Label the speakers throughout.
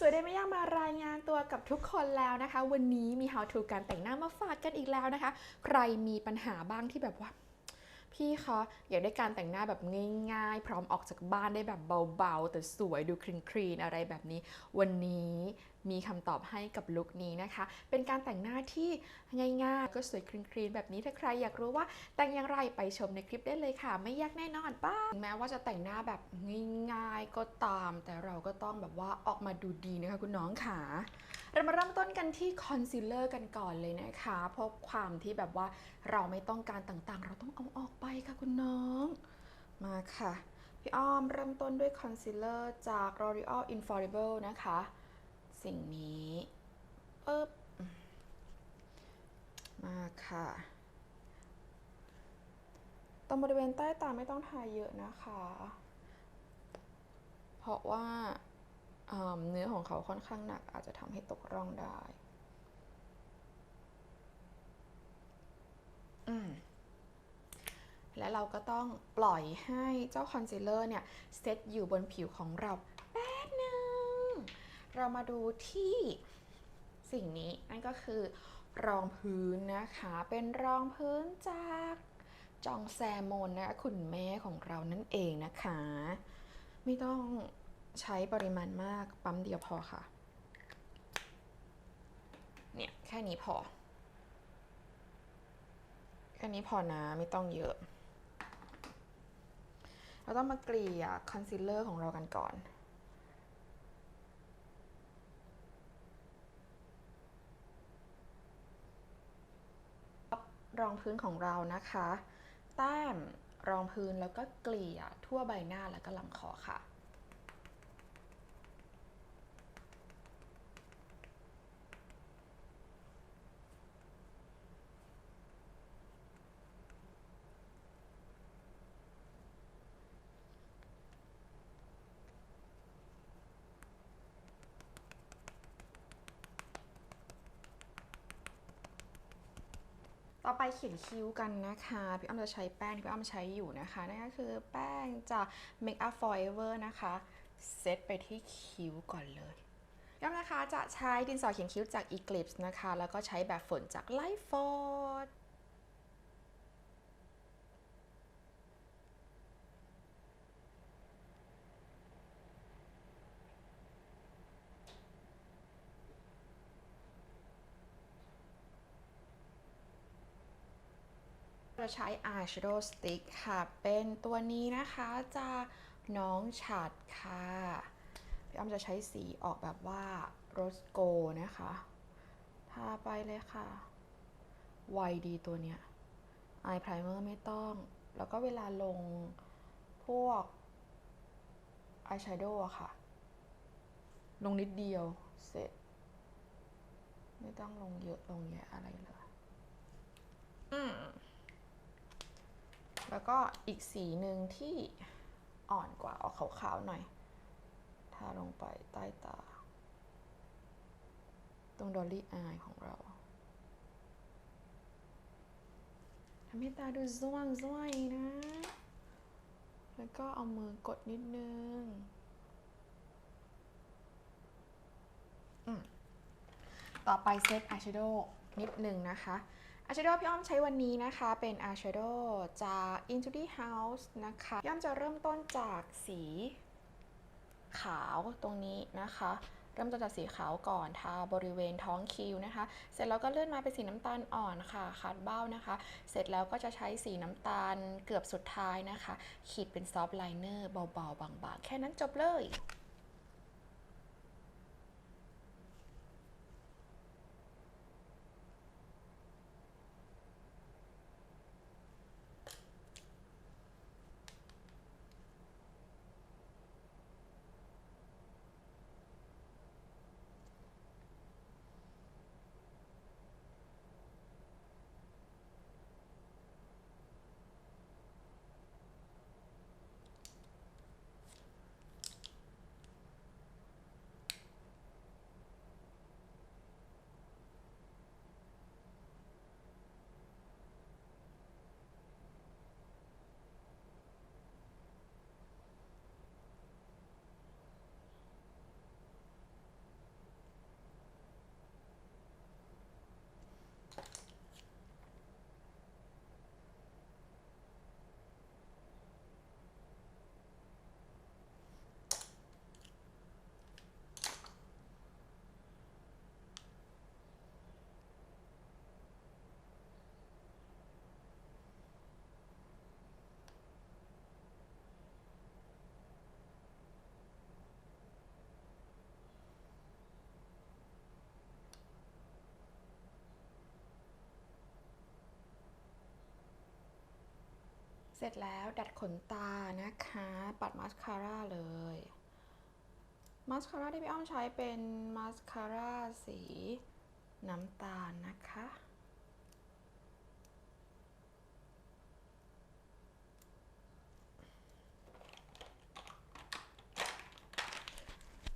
Speaker 1: สวยได้ไม่ยากมารายงานตัวกับทุกคนแล้วนะคะ วันนี้มี how to การแต่งหน้ามาฝากกันอีกแล้วนะคะ ใครมีปัญหาบ้างที่แบบว่า พี่คะอยากได้การแต่งหน้าแบบง่าย ๆ พร้อมออกจากบ้านได้แบบเบาๆ แต่สวยดูคลีนๆอะไรแบบนี้ วันนี้มีคำตอบให้กับลุคนี้นะคะ เป็นการแต่งหน้าที่ง่ายๆ ก็สวยคลีนๆแบบนี้ถ้าใครอยากรู้ว่าแต่งอย่างไรไปชมในคลิปได้เลยค่ะ ไม่ยากแน่นอนป้าแม้ว่าจะแต่งหน้าแบบง่ายๆก็ตาม แต่เราก็ต้องแบบว่าออกมาดูดีนะคะคุณน้องค่ะเรามาเริ่มต้นกันที่คอนซีลเลอร์กันก่อนเลยนะคะ เพราะความที่แบบว่าเราไม่ต้องการต่างๆ เราต้องเอาออกไปค่ะคุณน้อง มาค่ะ พี่อ้อมเริ่มต้นด้วยคอนซีลเลอร์จาก L'Oreal Infallible นะคะ สิ่งนี้ปึ๊บมาค่ะ ตรงบริเวณใต้ตาไม่ต้องทาเยอะนะคะ เพราะว่าอ่าเนื้อของเขาค่อนข้างหนักอาจจะทำให้ตกร่องได้อืและเราก็ต้องปล่อยให้เจ้าคอนซีลเลอร์เนี่ยเซตอยู่บนผิวของเรา เรามาดูที่สิ่งนี้นั่นก็คือ รองพื้นนะคะ เป็นรองพื้นจากจองแซมมนนะคะคุณแม่ของเรานั่นเองนะคะ ไม่ต้องใช้ปริมาณมากปั๊มเดียวพอค่ะ เนี่ย แค่นี้พอ แค่นี้พอนะ ไม่ต้องเยอะ เราต้องมาเกลี่ยคอนซีลเลอร์ของเรากันก่อน องพื้นของเรานะคะ แต้มรองพื้นแล้วก็เกลี่ยทั่วใบหน้าแล้วก็ลำคอค่ะ ต่อไปเขียนคิ้วกันนะคะพี่อ้อมจะใช้แป้งที่พี่อ้อมใช้อยู่นะคะนั่นก็คือแป้งจาก Make Up Forever นะคะเซตไปที่คิ้วก่อนเลยพี่อ้อมนะคะจะใช้ดินสอเขียนคิ้วจาก Eclipse นะคะ แล้วก็ใช้แบบฝนจาก Light เราใช้ eyeshadow stick ค่ะ เป็นตัวนี้นะคะจากน้องฉัดค่ะ พี่อ้อมจะใช้สีออกแบบว่า โรสโกนะคะ ทาไปเลยค่ะ ไวดีตัวเนี้ย eye primer ไม่ต้อง แล้วก็เวลาลงพวก eyeshadow อะค่ะ ลงนิดเดียว เสร็จ ไม่ต้องลงเยอะลงแยะอะไรเลย อืม แล้วก็อีกสีหนึ่งที่อ่อนกว่าออกขาวๆหน่อย ทาลงไปใต้ตา ตรงดอลลี่อายของเราทำให้ตาดูสว่างสวยนะ แล้วก็เอามือกดนิดนึงต่อไปเซตอายแชโดว์นิดนึงนะคะ อายแชโดว์พี่อ้อมใช้วันนี้นะคะเป็นอายแชโดว์จาก Into the House นะคะพี่อ้อมจะเริ่มต้นจากสีขาวตรงนี้นะคะ เริ่มต้นจากสีขาวก่อนทาบริเวณท้องคิ้วนะคะ เสร็จแล้วก็เลื่อนมาเป็นสีน้ำตาลอ่อนค่ะคัดเบ้านะคะ เสร็จแล้วก็จะใช้สีน้ำตาลเกือบสุดท้ายนะคะ ขีดเป็นซอฟต์ไลเนอร์เบาๆ บางๆ แค่นั้นจบเลย เสร็จแล้วดัดขนตานะคะ ปัดมาสคาร่าเลย มาสคาร่าที่พี่อ้อมใช้เป็นมาสคาร่าสีน้ำตาลนะคะ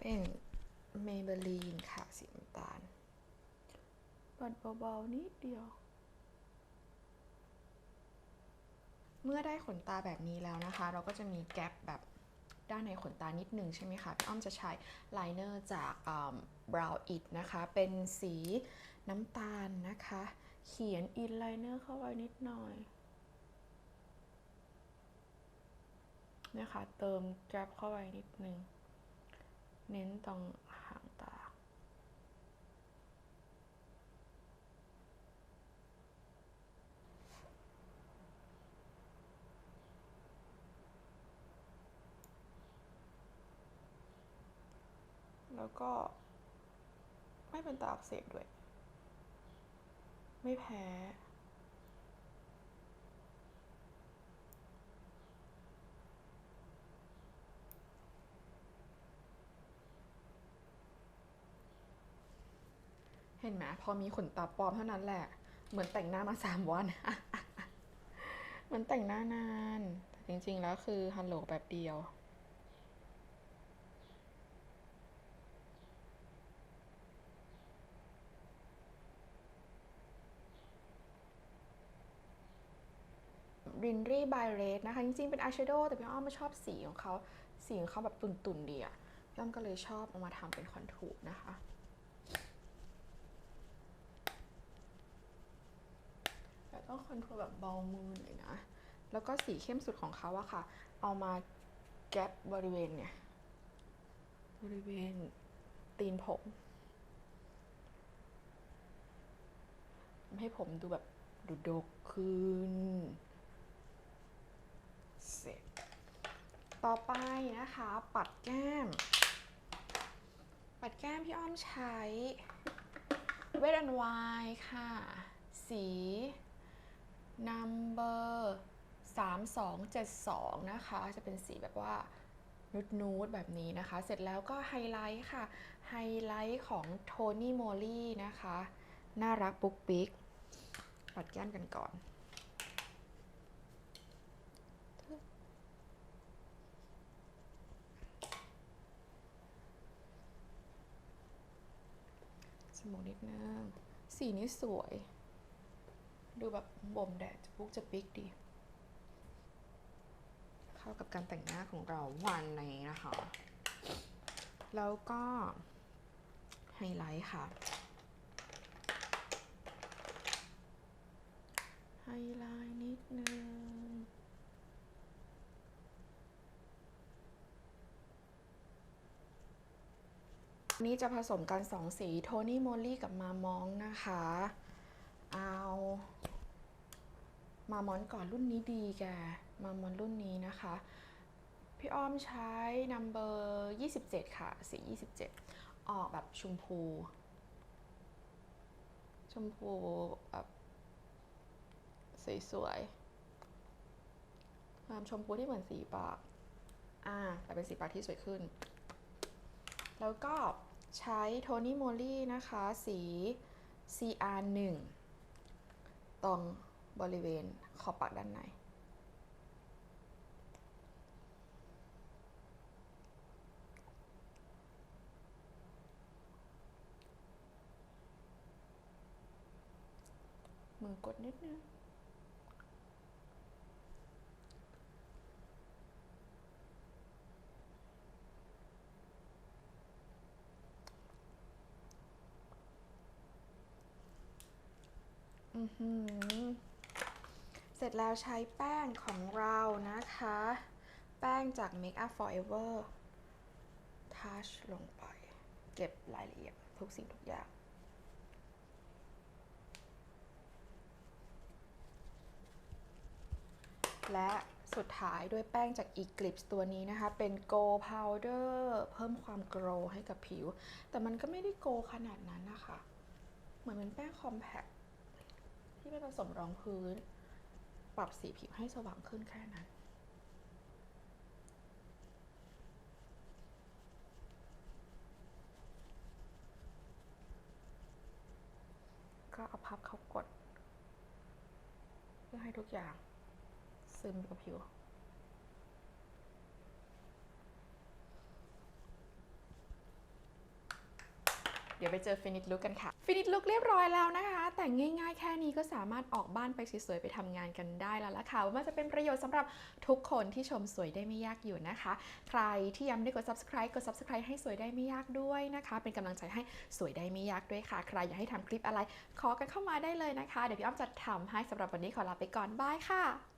Speaker 1: เป็น Maybelline ค่ะสีน้ำตาลปัดเบาๆนิดเดียว เมื่อได้ขนตาแบบนี้แล้วนะคะ เราก็จะมีแกลบแบบด้านในขนตานิดนึงใช่ไหมคะพี่อ้อมจะใช้ไลเนอร์จาก Brow It นะคะ เป็นสีน้ำตาลนะคะ เขียนอินไลเนอร์เข้าไว้นิดหน่อยนะคะเติมแกลบเข้าไว้นิดนึง เน้นตรงหางตา แล้วก็ ไม่เป็นตาอักเสบด้วย ไม่แพ้ เห็นไหมพอมีขนตาปลอมเท่านั้นแหละ เหมือนแต่งหน้ามาสามวันเหมือนแต่งหน้านาน แต่จริงๆแล้วคือฮัลโหลแบบเดียว รินรี่บายเรดนะคะ จริงๆ เป็นอายแชโดว์แต่พี่อ้อมม่ชอบสีของเขา สีของเขาแบบตุ่นๆดีอะพี่อ้อมก็เลยชอบเอามาทำเป็นคอนทูรนะคะ แต่ต้องคอนโทรลแบบเบามือหน่อยนะ แล้วก็สีเข้มสุดของเขาอะค่ะ เอามาแกปบริเวณเนี่ย บริเวณตีนผมทำให้ผมดูแบบดูดกขึ้น เสร็จ ต่อไปนะคะ ปัดแก้ม ปัดแก้มพี่อ้อมใช้เวทอันวายค่ะ สี number 3272 นะคะ จะเป็นสีแบบว่านูดนูดแบบนี้นะคะ เสร็จแล้วก็ไฮไลท์ค่ะ ไฮไลท์ของโทนี่โมลี่นะคะ น่ารักปุ๊กปิ๊กปัดแก้มกันก่อน มูทนิดนึง สีนี้สวย ดูแบบบ่มแดดจะปุ๊กจะปิ๊กดี เข้ากับการแต่งหน้าของเราวันนี้นะคะ แล้วก็ไฮไลท์ค่ะ ไฮไลท์นิดนึง นี่จะผสมกันสองสีโทนี่โมลี่กับมามองนะคะ เอามามอนก่อนรุ่นนี้ดีแกมามอนรุ่นนี้นะคะ พี่อ้อมใช้ number 27 ค่ะ สี 27 ออกแบบชมพู ชมพูแบบสวยๆความชมพูที่เหมือนสีปากอ่าแต่เป็นสีปากที่สวยขึ้น แล้วก็ ใช้โทนี่โมลี่นะคะสี CR1 ตรงบริเวณขอบปากด้านใน มือกดนิดนึง เสร็จแล้วใช้แป้งของเรานะคะ แป้งจาก Make Up Forever Touch ลงไป เก็บรายละเอียดทุกสิ่งทุกอย่างและสุดท้ายด้วยแป้งจาก Eclipse ตัวนี้นะคะ เป็น Go Powder เพิ่มความโกลว์ให้กับผิว แต่มันก็ไม่ได้โกลว์ขนาดนั้นนะคะ เหมือนเป็นแป้งคอมแพค ที่เป็นผสมรองพื้น ปรับสีผิวให้สว่างขึ้นแค่นั้นก็เอาพับเขากด เพื่อให้ทุกอย่างซึมกับผิว ดี๋ยวไปเจอฟินิชลุกกันค่ะฟินิชลุกเรียบร้อยแล้วนะคะ แต่งง่ายๆแค่นี้ก็สามารถออกบ้านไปสวยๆไปทำงานกันได้แล้วล่ะค่ะว่ามันจะเป็นประโยชน์สำหรับทุกคนที่ชมสวยได้ไม่ยากอยู่นะคะ ใครที่ยังไม่ได้กด subscribe กด subscribe ให้สวยได้ไม่ยากด้วยนะคะ เป็นกำลังใจให้สวยได้ไม่ยากด้วยค่ะ ใครอยากให้ทำคลิปอะไรขอกันเข้ามาได้เลยนะคะ เดี๋ยวพี่อ้อมจะทำให้สำหรับวันนี้ขอลาไปก่อนบายค่ะ